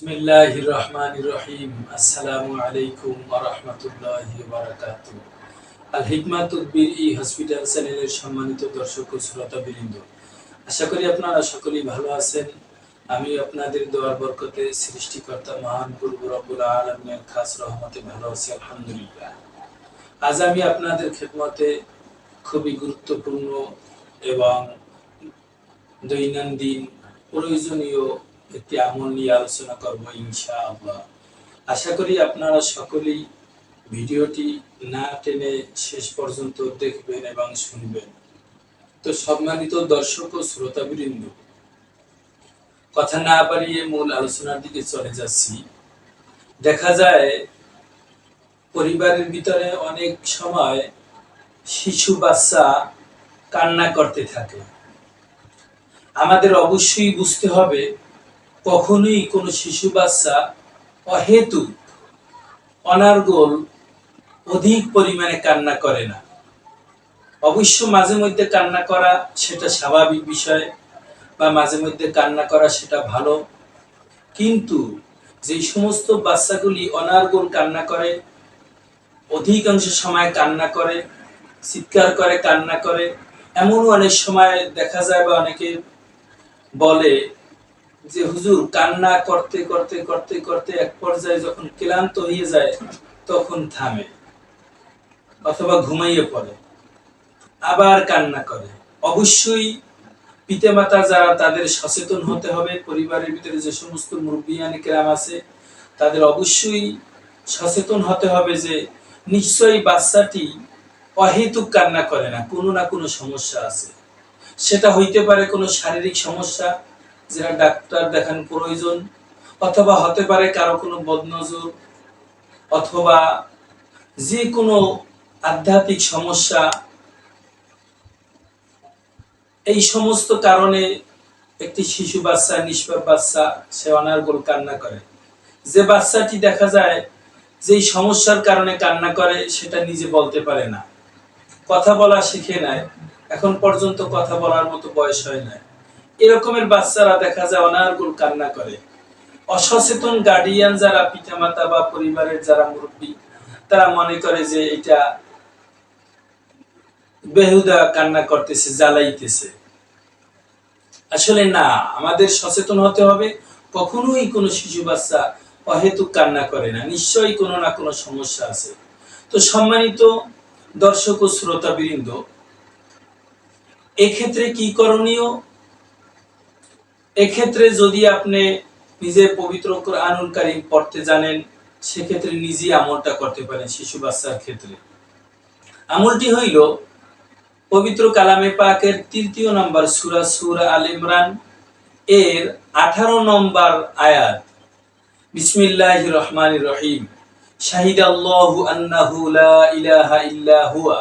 রহমান রহিম আসসালামু আলাইকুম রহমতুল্লাহ বারাকাত আল হিকমাত উদ্বির ই হসপিটাল সম্মানিত দর্শক ও শ্রোতা বৃন্দ আশা করি আপনারা সকলেই ভালো আছেন। আমি আপনাদের দোয়ার বরকতে সৃষ্টিকর্তা মহান পূর্ব রব্বুল আলমের খাস রহমতে ভালো আছি, আলহামদুলিল্লাহ। আজ আমি আপনাদের খেদমতে খুবই গুরুত্বপূর্ণ এবং দৈনন্দিন প্রয়োজনীয় একটি আমল নিয়ে আলোচনা করব ইনশা আল্লাহ আশা করি আপনারা সকলেই ভিডিওটি না টেনে শেষ পর্যন্ত দেখবেন এবং শুনবেন। তো সম্মানিত দর্শক ও শ্রোতাবৃন্দ, কথা না বাড়িয়ে মূল আলোচনার দিকে চলে যাচ্ছি। দেখা যায়, পরিবারের ভিতরে অনেক সময় শিশু বাচ্চা কান্না করতে থাকে। আমাদের অবশ্যই বুঝতে হবে কখনোই কোনো শিশু বাচ্চা অহেতু অনার্গোল অধিক পরিমাণে কান্না করে না। অবশ্য মাঝে মধ্যে কান্না করা সেটা স্বাভাবিক বিষয় বা মাঝে মধ্যে কান্না করা সেটা ভালো। কিন্তু যে সমস্ত বাচ্চাগুলি অনার্গোল কান্না করে, অধিকাংশ সময় কান্না করে, চিৎকার করে, কান্না করে, এমনও অনেক সময় দেখা যায় বা অনেকে বলে যে হুজুর কান্না করতে করতে করতে করতে এক পর্যায়ে যখন ক্লান্ত হয়ে যায়, তখন থামে। অথবা ঘুমাইয়ে পড়ে। আবার কান্না করে। অবশ্যই পিতামাতা যারা তাদের সচেতন হতে হবে, পরিবারের ভিতরে যে সমস্ত মুরব্বিয়ানি কেরাম আছে, তাদের অবশ্যই সচেতন হতে হবে যে নিশ্চয়ই বাচ্চাটি অহেতুক কান্না করে না, কোনো না কোনো সমস্যা আছে। সেটা হইতে পারে কোনো শারীরিক সমস্যা যেটা ডাক্তার দেখান প্রয়োজন, অথবা হতে পারে কারও কোনো বদনজর, অথবা যে কোনো আধ্যাত্মিক সমস্যা, এই সমস্ত কারণে একটি শিশু বাচ্চা, নিষ্পাপ বাচ্চা, সে অনার্গল কান্না করে। যে বাচ্চাটি দেখা যায় যে সমস্যার কারণে কান্না করে, সেটা নিজে বলতে পারে না। কথা বলা শিখে নেয়। এখন পর্যন্ত কথা বলার মতো বয়স হয় না এরকমের বাচ্চারা দেখা যায় অনার্গুল কান্না করে। অসচেতন গার্ডিয়ান যারা, পিতামাতা বা পরিবারের যারা মুরব্বী, তারা মনে করে যে এটা বেহুদা কান্না করতেছে, জ্বালাইতেছে। আসলে না, আমাদের সচেতন হতে হবে। কখনোই কোনো শিশু বাচ্চা অহেতুক কান্না করে না। নিশ্চয়ই কোনো না কোনো সমস্যা আছে। তো সম্মানিত দর্শক ও শ্রোতা বৃন্দ এক্ষেত্রে কি করণীয়? এক্ষেত্রে যদি আপনি নিজে পবিত্র আনুল কারিম পড়তে জানেন, সেক্ষেত্রে নিজে আমলটা করতে পারেন শিশু বাচ্চার ক্ষেত্রে। আমলটি হইল পবিত্র কালামে পাকের তৃতীয় নম্বর সুরা সুরা আল ইমরান এর আঠারো নম্বর আয়াত। বিসমিল্লাহ রহমান রহিম। শাহিদ আল্লাহ আন্নাহু লা ইলাহা ইল্লা হুয়া।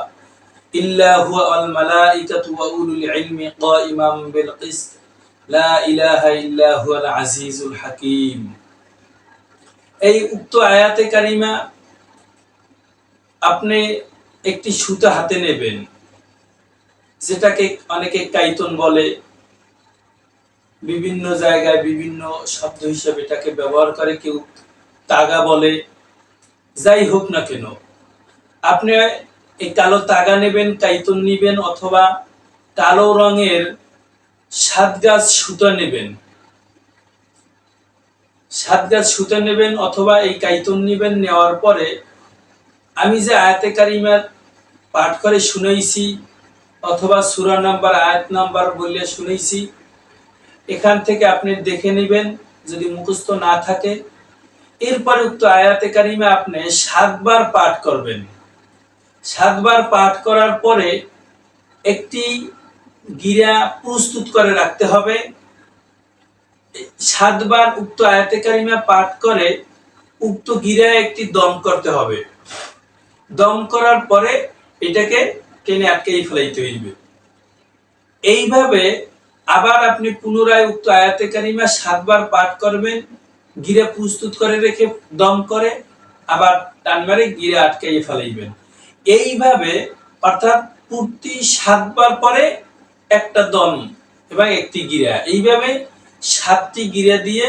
ইল্লা হুয়া আল মালাইকাতু ওয়া উলুল ইলমি কাইমাম বিল কিসত। এই উক্ত আয়াতে কারিমা আপনি একটি সুতা হাতে নেবেন, যেটাকে অনেকে কাইতন বলে। বিভিন্ন জায়গায় বিভিন্ন শব্দ হিসেবে এটাকে ব্যবহার করে, কেউ তাগা বলে। যাই হোক না কেন, আপনি এই কালো তাগা নেবেন, কাইতন নিবেন, অথবা কালো রঙের সাত গাছ সুতা নেবেন। সাত গাছ সুতা নেবেন অথবা এই কাইতন নেবেন, নেওয়ার পরে আমি যে আয়াতে কারিমার পাঠ করে শুনেছি অথবা সুরা নাম্বার, আয়াত নাম্বার বললে শুনেছি এখান থেকে আপনি দেখে নেবেন যদি মুখস্থ না থাকে। এরপরে উক্ত আয়াতে কারিমে আপনি সাতবার পাঠ করবেন। সাতবার পাঠ করার পরে একটি গিরা প্রস্তুত করে রাখতে হবে। সাতবার উক্ত আয়াতে কারিমা পাঠ করে উক্ত গিরা একটি দম করতে হবে। দম করার পরে এটাকে টেনে আটকেই ফেলাইতে হইবে। এইভাবে আবার আপনি পুনরায় উক্ত আয়াতে কারিমা সাতবার পাঠ করবেন গিরা প্রস্তুত করে রেখে দম করে, আবার টান মারে গিরা আটকাই ফেলাইবেন। এইভাবে অর্থাৎ প্রতি সাতবার পরে একটা দম এবং একটি গিরা। এইভাবে সাতটি গিরা দিয়ে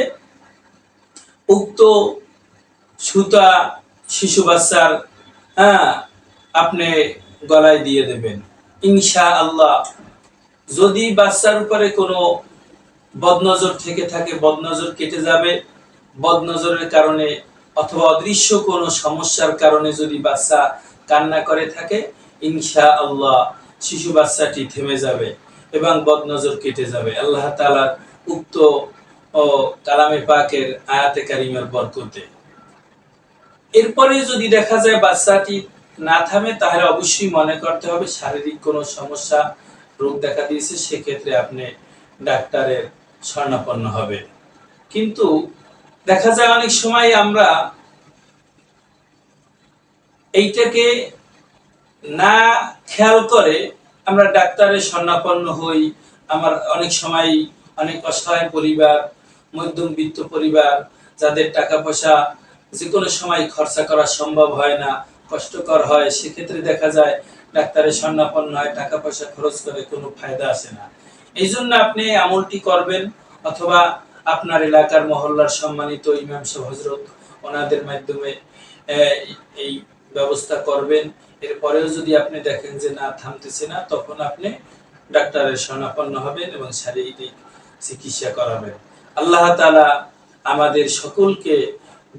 উক্ত সুতা শিশু বাচ্চার হ্যাঁ আপনি গলায় দিয়ে দেবেন। ইনশা আল্লাহ যদি বাচ্চার উপরে কোনো বদনজর থেকে থাকে, বদনজর কেটে যাবে, বদনজরের কারণে অথবা অদৃশ্য কোনো সমস্যার কারণে যদি বাচ্চা কান্না করে থাকে ইনশা আল্লাহ শিশু বাচ্চাটি থেমে যাবে। এবং বদনজর কেটে যাবে। আল্লাহ তাআলার উক্ত, ও, কালামে পাকের আয়াতে কারিমের বরকতে। এরপরে যদি দেখা যায় বাচ্চাটি না থামে, তাহলে অবশ্যই মনে করতে হবে শারীরিক কোনো সমস্যা, রোগ দেখা দিয়েছে, সেক্ষেত্রে আপনি ডাক্তারের স্বর্ণাপন্ন হবে কিন্তু দেখা যায় অনেক সময় আমরা এইটাকে না খেয়াল করে আমরা ডাক্তারের স্বর্ণাপন্ন হই। আমার অনেক সময় অনেক অসহায় পরিবার, মধ্যমবিত্ত পরিবার, যাদের টাকা পয়সা যে কোনো সময় খরচা করা সম্ভব হয় না, কষ্টকর হয়, সেক্ষেত্রে দেখা যায় ডাক্তারের স্বর্ণাপন্ন হয় টাকা পয়সা খরচ করে কোনো ফায়দা আসে না। এই জন্য আপনি আমলটি করবেন অথবা আপনার এলাকার মহল্লার সম্মানিত ইমাম সাহেব হজরত ওনাদের মাধ্যমে এই ব্যবস্থা করবেন। এরপরেও যদি আপনি দেখেন যে না, থামতেছে না, তখন আপনি ডাক্তারের শরণাপন্ন হবেন এবং শারীরিক চিকিৎসা করাবেন। আল্লাহ তাআলা আমাদের সকলকে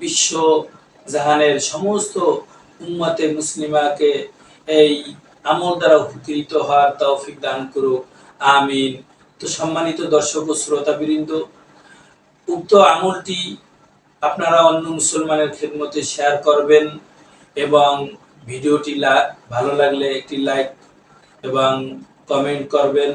বিশ্ব জাহানের সমস্ত উম্মতে মুসলিমাকে এই আমল দ্বারা উপকৃত হওয়ার তৌফিক দান করুক। আমিন। তো সম্মানিত দর্শক ও শ্রোতা শ্রোতাবৃন্দ, উক্ত আমলটি আপনারা অন্য মুসলমানের খেদমতে শেয়ার করবেন। এবং ভিডিওটি ভালো লাগলে একটি লাইক এবং কমেন্ট করবেন।